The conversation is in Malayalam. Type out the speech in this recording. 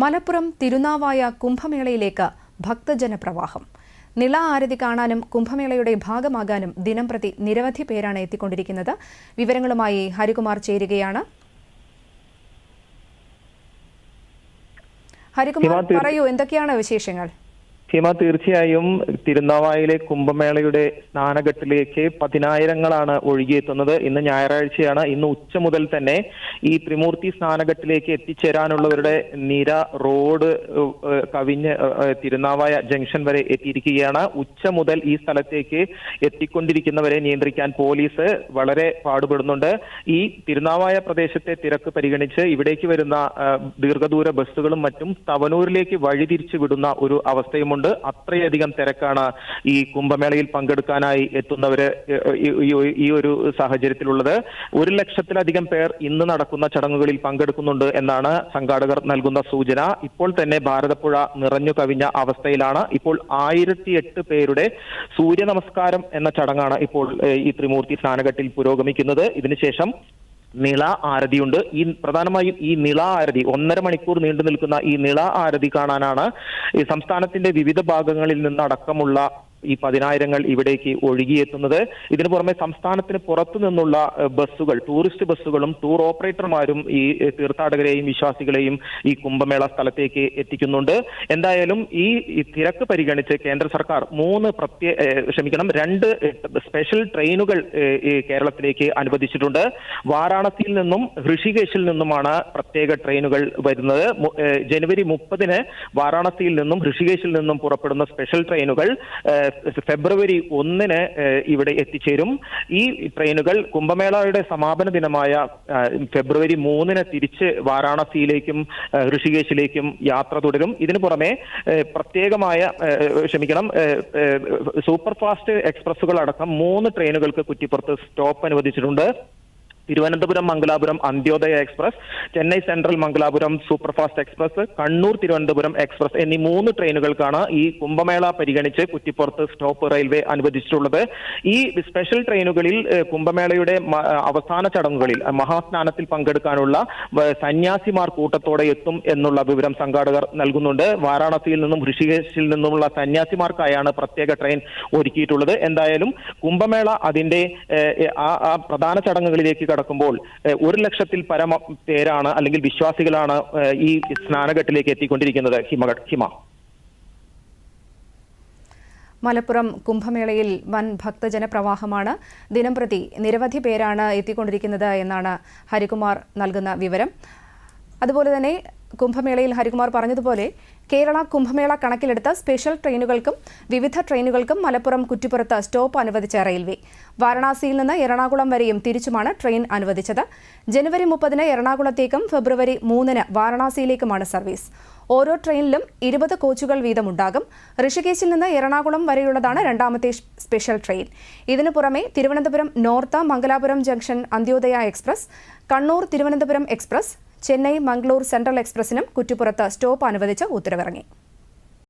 മലപ്പുറം തിരുനാവായ കുംഭമേളയിലേക്ക് ഭക്തജനപ്രവാഹം. നിള ആരതി കാണാനും കുംഭമേളയുടെ ഭാഗമാകാനും ദിനംപ്രതി നിരവധി പേരാണ് എത്തിക്കൊണ്ടിരിക്കുന്നത്. വിവരങ്ങളുമായി ഹരികുമാർ ചേരുകയാണ്. ഹരികുമാർ പറയൂ എന്തൊക്കെയാണ് വിശേഷങ്ങൾ? ഹിമ തീർച്ചയായും തിരുനാവായിലെ കുംഭമേളയുടെ സ്നാനഘട്ടിലേക്ക് പതിനായിരങ്ങളാണ് ഒഴുകിയെത്തുന്നത്. ഇന്ന് ഞായറാഴ്ചയാണ്. ഇന്ന് ഉച്ച മുതൽ തന്നെ ഈ ത്രിമൂർത്തി സ്നാനഘട്ടിലേക്ക് എത്തിച്ചേരാനുള്ളവരുടെ നിര റോഡ് കവിഞ്ഞ് തിരുനാവായ ജംഗ്ഷൻ വരെ എത്തിയിരിക്കുകയാണ്. ഉച്ച മുതൽ ഈ സ്ഥലത്തേക്ക് എത്തിക്കൊണ്ടിരിക്കുന്നവരെ നിയന്ത്രിക്കാൻ പോലീസ് വളരെ പാടുപെടുന്നുണ്ട്. ഈ തിരുനാവായ പ്രദേശത്തെ തിരക്ക് പരിഗണിച്ച് ഇവിടേക്ക് വരുന്ന ദീർഘദൂര ബസ്സുകളും മറ്റും തവനൂരിലേക്ക് വഴിതിരിച്ചു വിടുന്ന ഒരു അവസ്ഥയുമുണ്ട്. അത്രയധികം തിരക്കാണ് ഈ കുംഭമേളയിൽ പങ്കെടുക്കാനായി എത്തുന്നവര് ഈ ഒരു സാഹചര്യത്തിലുള്ളത്. ഒരു ലക്ഷത്തിലധികം പേർ ഇന്ന് നടക്കുന്ന ചടങ്ങുകളിൽ പങ്കെടുക്കുന്നുണ്ട് എന്നാണ് സംഘാടകർ നൽകുന്ന സൂചന. ഇപ്പോൾ തന്നെ ഭാരതപ്പുഴ നിറഞ്ഞു കവിഞ്ഞ അവസ്ഥയിലാണ്. ഇപ്പോൾ ആയിരത്തി എട്ട് പേരുടെ സൂര്യ നമസ്കാരം എന്ന ചടങ്ങാണ് ഇപ്പോൾ ഈ ത്രിമൂർത്തി സ്നാനഘട്ടിൽ പുരോഗമിക്കുന്നത്. ഇതിനുശേഷം നിള ആരതിയുണ്ട്. ഈ പ്രധാനമായും ഈ നിള ആരതി ഒന്നര മണിക്കൂർ നീണ്ടു നിൽക്കുന്ന ഈ നിള ആരതി കാണാനാണ് സംസ്ഥാനത്തിന്റെ വിവിധ ഭാഗങ്ങളിൽ നിന്നടക്കമുള്ള ഈ പതിനായിരങ്ങൾ ഇവിടേക്ക് ഒഴുകിയെത്തുന്നത്. ഇതിനു പുറമെ സംസ്ഥാനത്തിന് പുറത്തു നിന്നുള്ള ബസ്സുകൾ ടൂറിസ്റ്റ് ബസ്സുകളും ടൂർ ഓപ്പറേറ്റർമാരും ഈ തീർത്ഥാടകരെയും വിശ്വാസികളെയും ഈ കുംഭമേള സ്ഥലത്തേക്ക് എത്തിക്കുന്നുണ്ട്. എന്തായാലും ഈ തിരക്ക് പരിഗണിച്ച് കേന്ദ്ര സർക്കാർ മൂന്ന് പ്രത്യേക ക്ഷമിക്കണം രണ്ട് സ്പെഷ്യൽ ട്രെയിനുകൾ കേരളത്തിലേക്ക് അനുവദിച്ചിട്ടുണ്ട്. വാരാണസിയിൽ നിന്നും ഋഷികേശിൽ നിന്നുമാണ് പ്രത്യേക ട്രെയിനുകൾ വരുന്നത്. ജനുവരി മുപ്പതിന് വാരാണസിയിൽ നിന്നും ഋഷികേശിൽ നിന്നും പുറപ്പെടുന്ന സ്പെഷ്യൽ ട്രെയിനുകൾ ഫെബ്രുവരി ഒന്നിന് ഇവിടെ എത്തിച്ചേരും. ഈ ട്രെയിനുകൾ കുംഭമേളയുടെ സമാപന ദിനമായ ഫെബ്രുവരി മൂന്നിന് തിരിച്ച് വാരാണസിയിലേക്കും ഋഷികേശിലേക്കും യാത്ര തുടരും. ഇതിനു പുറമെ പ്രത്യേകമായ ക്ഷമിക്കണം സൂപ്പർ ഫാസ്റ്റ് എക്സ്പ്രസ്സുകൾ അടക്കം മൂന്ന് ട്രെയിനുകൾക്ക് കുറ്റിപ്പുറത്ത് സ്റ്റോപ്പ് അനുവദിച്ചിട്ടുണ്ട്. Thiruvananthapuram Mangalapuram Antyodaya express Chennai central Mangalapuram superfast express Kannur Thiruvananthapuram express എന്നീ മൂന്ന് ട്രെയിനുകൾക്കാണ് ഈ കുംഭമേള പരിഗണിച്ച് കുറ്റിപ്പുറത്ത് സ്റ്റോപ്പ് റെയിൽവേ അനുവദിച്ചിട്ടുള്ളത്. ഈ സ്പെഷ്യൽ ട്രെയിനുകളിൽ കുംഭമേളയുടെ അവസാന ചടങ്ങുകളിൽ മഹാസ്നാനത്തിൽ പങ്കെടുക്കാനുള്ള സന്യാസിമാർ കൂട്ടത്തോടെ എത്തും എന്നുള്ള വിവരം സംഘാടകർ നൽകുന്നുണ്ട്. വാരാണസിയിൽ നിന്നും ഋഷികേശിൽ നിന്നുമുള്ള സന്യാസിമാർക്കായാണ് പ്രത്യേക ട്രെയിൻ ഒരുക്കിയിട്ടുള്ളത്. എന്തായാലും കുംഭമേള അതിന്റെ ആ പ്രധാന ചടങ്ങുകളിലേക്ക് കടക്കുമ്പോൾ ഒരു ലക്ഷത്തിൽ പരമ പേരാണ് അല്ലെങ്കിൽ വിശ്വാസികളാണ് ഈ സ്നാനഘട്ടിലേക്ക് എത്തിക്കൊണ്ടിരിക്കുന്നത്. ഹിമ ഹിമ. മലപ്പുറം കുംഭമേളയിൽ വൻ ഭക്തജന പ്രവാഹമാണ് ദിനംപ്രതി നിരവധി പേരാണ് എത്തിക്കൊണ്ടിരിക്കുന്നത് എന്നാണ് ഹരികുമാർ നൽകുന്ന വിവരം. അതുപോലെ തന്നെ കുംഭമേളയിൽ ഹരികുമാർ പറഞ്ഞതുപോലെ കേരള കുംഭമേള കണക്കിലെടുത്ത സ്പെഷ്യൽ ട്രെയിനുകൾക്കും വിവിധ ട്രെയിനുകൾക്കും മലപ്പുറം കുറ്റിപ്പുറത്ത് സ്റ്റോപ്പ് അനുവദിച്ച റെയിൽവേ. വാരണാസിയിൽ നിന്ന് എറണാകുളം വരെയും തിരിച്ചുമാണ് ട്രെയിൻ അനുവദിച്ചത്. ജനുവരി മുപ്പതിന് എറണാകുളത്തേക്കും ഫെബ്രുവരി മൂന്നിന് വാരണാസിയിലേക്കുമാണ് സർവീസ്. ഓരോ ട്രെയിനിലും ഇരുപത് കോച്ചുകൾ വീതമുണ്ടാകും. ഋഷികേശിൽ നിന്ന് എറണാകുളം വരെയുള്ളതാണ് രണ്ടാമത്തെ സ്പെഷ്യൽ ട്രെയിൻ. ഇതിനു പുറമെ Thiruvananthapuram north Mangalapuram junction Antyodaya express Kannur Thiruvananthapuram express Chennai Mangalore central എക്സ്പ്രസിനും കുറ്റിപ്പുറത്ത് സ്റ്റോപ്പ് അനുവദിച്ച് ഉത്തരവിറങ്ങി